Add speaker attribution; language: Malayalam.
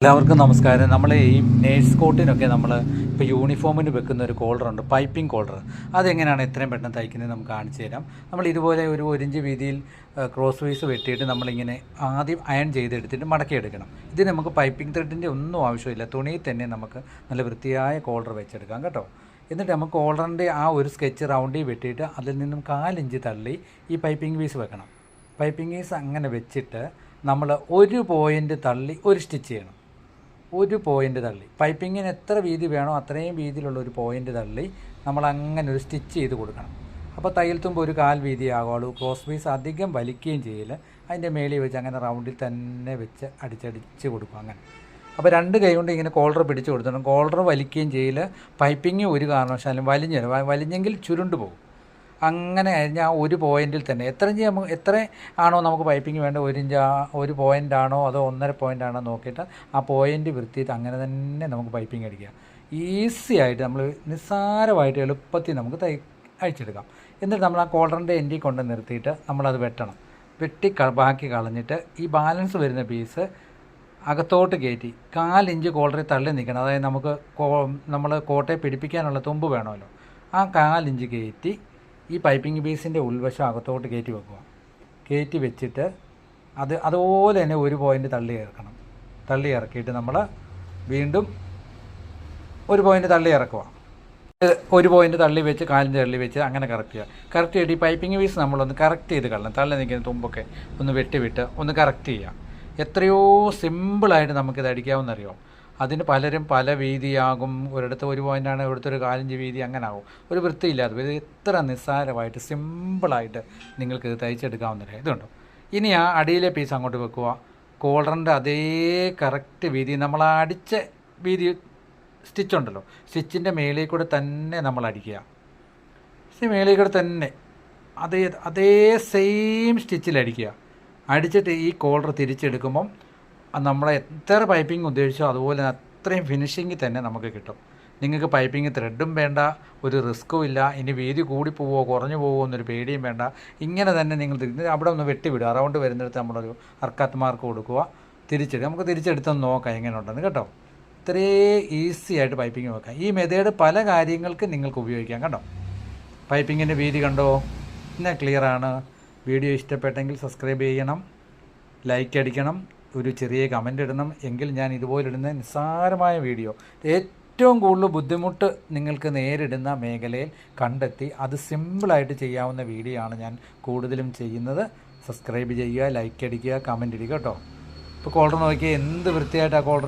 Speaker 1: എല്ലാവർക്കും നമസ്കാരം. നമ്മൾ ഈ നേഴ്സ് കോട്ടിനൊക്കെ നമ്മൾ ഇപ്പോൾ യൂണിഫോമിന് വെക്കുന്ന ഒരു കോളറുണ്ട് പൈപ്പിംഗ് കോളർ. അതെങ്ങനെയാണ് എത്രയും പെട്ടെന്ന് തയ്ക്കുന്നത് നമുക്ക് കാണിച്ചു തരാം. നമ്മൾ ഇതുപോലെ ഒരു ഒരിഞ്ച് വീതിയിൽ ക്രോസ് വൈസ് വെട്ടിയിട്ട് നമ്മളിങ്ങനെ ആദ്യം അയൺ ചെയ്തെടുത്തിട്ട് മടക്കിയെടുക്കണം. ഇത് നമുക്ക് പൈപ്പിംഗ് ത്രെഡിന്റെ ഒന്നും ആവശ്യമില്ല. തുണിയിൽ തന്നെ നമുക്ക് നല്ല വൃത്തിയായ കോളർ വെച്ചെടുക്കാം കേട്ടോ. എന്നിട്ട് നമുക്ക് കോളറിന്റെ ആ ഒരു സ്കെച്ച് റൗണ്ടിൽ വെട്ടിയിട്ട് അതിൽ നിന്നും കാലിഞ്ച് തള്ളി ഈ പൈപ്പിംഗ് വീസ് വെക്കണം. പൈപ്പിംഗ് വീസ് അങ്ങനെ വെച്ചിട്ട് നമ്മൾ ഒരു പോയിന്റ് തള്ളി ഒരു സ്റ്റിച്ച് ചെയ്യണം. ഒരു പോയിന്റ് തള്ളി. പൈപ്പിങ്ങിന് എത്ര വീതി വേണോ അത്രയും വീതിയിലുള്ള ഒരു പോയിന്റ് തള്ളി നമ്മൾ അങ്ങനെ ഒരു സ്റ്റിച്ച് ചെയ്ത് കൊടുക്കണം. അപ്പോൾ തയ്യൽ തുമ്പ് ഒരു കാൽ വീതി ആകുള്ളൂ ക്രോസ് പീസ് അധികം വലിക്കുകയും ചെയ്യില്ല. അതിന്റെ മേളിൽ വെച്ച് അങ്ങനെ റൗണ്ടിൽ തന്നെ വെച്ച് അടിച്ചടിച്ച് കൊടുക്കും അങ്ങനെ. അപ്പോൾ രണ്ട് കൈ കൊണ്ട് ഇങ്ങനെ കോളർ പിടിച്ച് കൊടുത്തിട്ടുണ്ട് കോളർ വലിക്കുകയും ചെയ്യില്ല. പൈപ്പിങ് ഒരു കാരണവശാലും വലിഞ്ഞു. വലിഞ്ഞെങ്കിൽ ചുരുണ്ടു പോകും. അങ്ങനെ ആ ഒരു പോയിന്റിൽ തന്നെ. എത്ര ഇഞ്ച് നമുക്ക് എത്ര ആണോ നമുക്ക് പൈപ്പിംഗ് വേണ്ട ഒരു ഇഞ്ച് ഒരു പോയിന്റ് ആണോ അതോ ഒന്നര പോയിന്റ് ആണോ നോക്കിയിട്ട് ആ പോയിന്റ് വൃത്തിയിട്ട് അങ്ങനെ തന്നെ നമുക്ക് പൈപ്പിംഗ് അടിക്കാം. ഈസി ആയിട്ട് നമ്മൾ നിസ്സാരമായിട്ട് എളുപ്പത്തിൽ നമുക്ക് തൈ അഴിച്ചെടുക്കാം. എന്നിട്ട് നമ്മൾ ആ കോളറിന്റെ എൻഡിൽ കൊണ്ട് നിർത്തിയിട്ട് നമ്മളത് വെട്ടണം. വെട്ടി ബാക്കി കളഞ്ഞിട്ട് ഈ ബാലൻസ് വരുന്ന പീസ് അകത്തോട്ട് കയറ്റി കാലിഞ്ച് കോളറിൽ തള്ളി നിൽക്കണം അതായത് നമുക്ക് നമ്മൾ കോട്ടയെ പിടിപ്പിക്കാനുള്ള തുമ്പ് വേണമല്ലോ. ആ കാലിഞ്ച് കയറ്റി ഈ പൈപ്പിംഗ് പീസിന്റെ ഉൾവശം അകത്തോട്ട് കയറ്റി വെക്കുക. കയറ്റി വെച്ചിട്ട് അത് അതുപോലെ തന്നെ ഒരു പോയിന്റ് തള്ളി ഇറക്കണം. തള്ളി ഇറക്കിയിട്ട് നമ്മൾ വീണ്ടും ഒരു പോയിന്റ് തള്ളി ഇറക്കുക. ഒരു പോയിന്റ് തള്ളി വെച്ച് കാലിന്റെ തള്ളി വെച്ച് അങ്ങനെ കറക്റ്റ് ചെയ്യുക. കറക്റ്റ് ചെയ്തിട്ട് ഈ പൈപ്പിംഗ് പീസ് നമ്മളൊന്ന് കറക്റ്റ് ചെയ്ത് കളയണം. തള്ളി നിൽക്കുന്ന തുമ്പൊക്കെ ഒന്ന് വെട്ടി വിട്ട് ഒന്ന് കറക്റ്റ് ചെയ്യുക. എത്രയോ സിമ്പിളായിട്ട് നമുക്കിത് അടിക്കാവുന്നറിയോ അതിന് പലരും പല വീതിയാകും. ഒരിടത്ത് ഒരു പോയിന്റാണ് ഒരിടത്ത് ഒരു കാലഞ്ച് വീതി അങ്ങനെ ആകും ഒരു വൃത്തിയില്ലാതെ ഇത് എത്ര നിസ്സാരമായിട്ട് സിമ്പിളായിട്ട് നിങ്ങൾക്ക് ഇത് തയ്ച്ചെടുക്കാവുന്നില്ല ഇതുണ്ടോ ഇനി ആ അടിയിലെ പീസ് അങ്ങോട്ട് വെക്കുക. കോളറിന്റെ അതേ കറക്റ്റ് വീതി നമ്മൾ അടിച്ച വീതി സ്റ്റിച്ച് ഉണ്ടല്ലോ. സ്റ്റിച്ചിന്റെ മേളിൽ കൂടെ തന്നെ നമ്മൾ അടിക്കുക. മേളിൽ കൂടെ തന്നെ അതേ അതേ സെയിം സ്റ്റിച്ചിൽ അടിക്കുക. അടിച്ചിട്ട് ഈ കോളർ തിരിച്ചെടുക്കുമ്പം അത് നമ്മളെ എത്ര പൈപ്പിംഗ് ഉദ്ദേശിച്ചോ അതുപോലെ അത്രയും ഫിനിഷിങ്ങിൽ തന്നെ നമുക്ക് കിട്ടും. നിങ്ങൾക്ക് പൈപ്പിംഗ് ത്രെഡും വേണ്ട ഒരു റിസ്ക്കും ഇല്ല ഇനി വീതി കൂടി പോവോ കുറഞ്ഞു പോവോ എന്നൊരു പേടിയും വേണ്ട. ഇങ്ങനെ തന്നെ നിങ്ങൾ അവിടെ ഒന്ന് വെട്ടിവിടുക. അറൗണ്ട് വരുന്നിടത്ത് നമ്മളൊരു അർക്കാത്ത് മാർക്ക് കൊടുക്കുക. തിരിച്ചെടുക്കുക നമുക്ക് തിരിച്ചെടുത്തൊന്ന് നോക്കാം എങ്ങനെ ഉണ്ടെന്ന് കേട്ടോ. ഇത്രേ ഈസി ആയിട്ട് പൈപ്പിംഗ് വെക്കാം. ഈ മെതേഡ് പല കാര്യങ്ങൾക്ക് നിങ്ങൾക്ക് ഉപയോഗിക്കാം കേട്ടോ. പൈപ്പിങ്ങിന്റെ വീതി കണ്ടോ? ഇന്ന ക്ലിയറാണ് വീഡിയോ ഇഷ്ടപ്പെട്ടെങ്കിൽ സബ്സ്ക്രൈബ് ചെയ്യണം. ലൈക്ക് അടിക്കണം. ഒരു ചെറിയ കമന്റ് ഇടണം. എങ്കിൽ ഞാൻ ഇതുപോലെ ഇടുന്ന നിസ്സാരമായ വീഡിയോ ഏറ്റവും കൂടുതൽ ബുദ്ധിമുട്ട് നിങ്ങൾക്ക് നേരിടുന്ന മേഖലയിൽ കണ്ടെത്തി അത് സിമ്പിളായിട്ട് ചെയ്യാവുന്ന വീഡിയോ ആണ് ഞാൻ കൂടുതലും ചെയ്യുന്നത്. സബ്സ്ക്രൈബ് ചെയ്യുക ലൈക്ക് അടിക്കുക കമന്റ് ഇടുക കേട്ടോ. ഇപ്പോൾ കോളർ നോക്കിയാൽ എന്ത് വൃത്തിയായിട്ടാണ് കോളർ